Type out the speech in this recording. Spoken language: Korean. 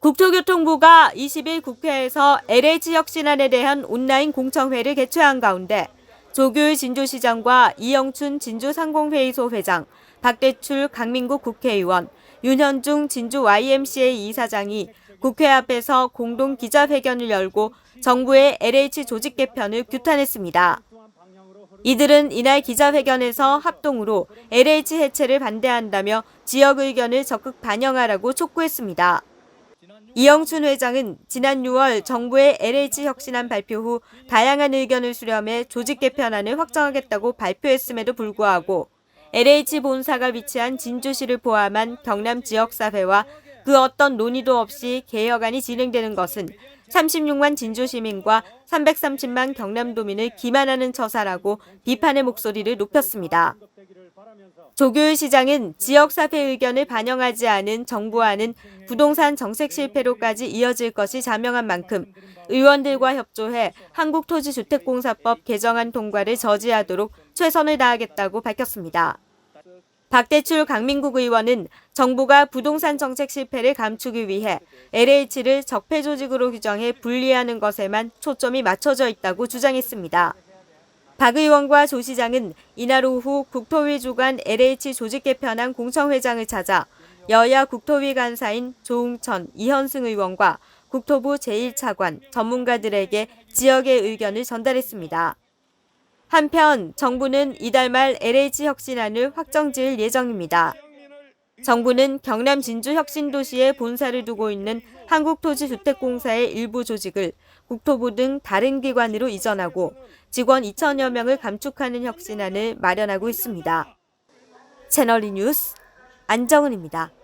국토교통부가 20일 국회에서 LH 혁신안에 대한 온라인 공청회를 개최한 가운데 조규일 진주시장과 이영춘 진주상공회의소 회장, 박대출 강민국 국회의원, 윤현중 진주 YMCA 이사장이 국회 앞에서 공동 기자회견을 열고 정부의 LH 조직 개편을 규탄했습니다. 이들은 이날 기자회견에서 합동으로 LH 해체를 반대한다며 지역 의견을 적극 반영하라고 촉구했습니다. 이영춘 회장은 지난 6월 정부의 LH 혁신안 발표 후 다양한 의견을 수렴해 조직 개편안을 확정하겠다고 발표했음에도 불구하고 LH 본사가 위치한 진주시를 포함한 경남 지역사회와 그 어떤 논의도 없이 개혁안이 진행되는 것은 36만 진주 시민과 330만 경남도민을 기만하는 처사라고 비판의 목소리를 높였습니다. 조규일 시장은 지역사회 의견을 반영하지 않은 정부안은 부동산 정책 실패로까지 이어질 것이 자명한 만큼 의원들과 협조해 한국토지주택공사법 개정안 통과를 저지하도록 최선을 다하겠다고 밝혔습니다. 박대출 강민국 의원은 정부가 부동산 정책 실패를 감추기 위해 LH를 적폐 조직으로 규정해 분리하는 것에만 초점이 맞춰져 있다고 주장했습니다. 박 의원과 조 시장은 이날 오후 국토위 주관 LH 조직 개편안 공청회장을 찾아 여야 국토위 간사인 조웅천, 이현승 의원과 국토부 제1차관 전문가들에게 지역의 의견을 전달했습니다. 한편 정부는 이달 말 LH 혁신안을 확정 지을 예정입니다. 정부는 경남 진주 혁신도시에 본사를 두고 있는 한국토지주택공사의 일부 조직을 국토부 등 다른 기관으로 이전하고 직원 2천여 명을 감축하는 혁신안을 마련하고 있습니다. 채널이 뉴스 안정은입니다.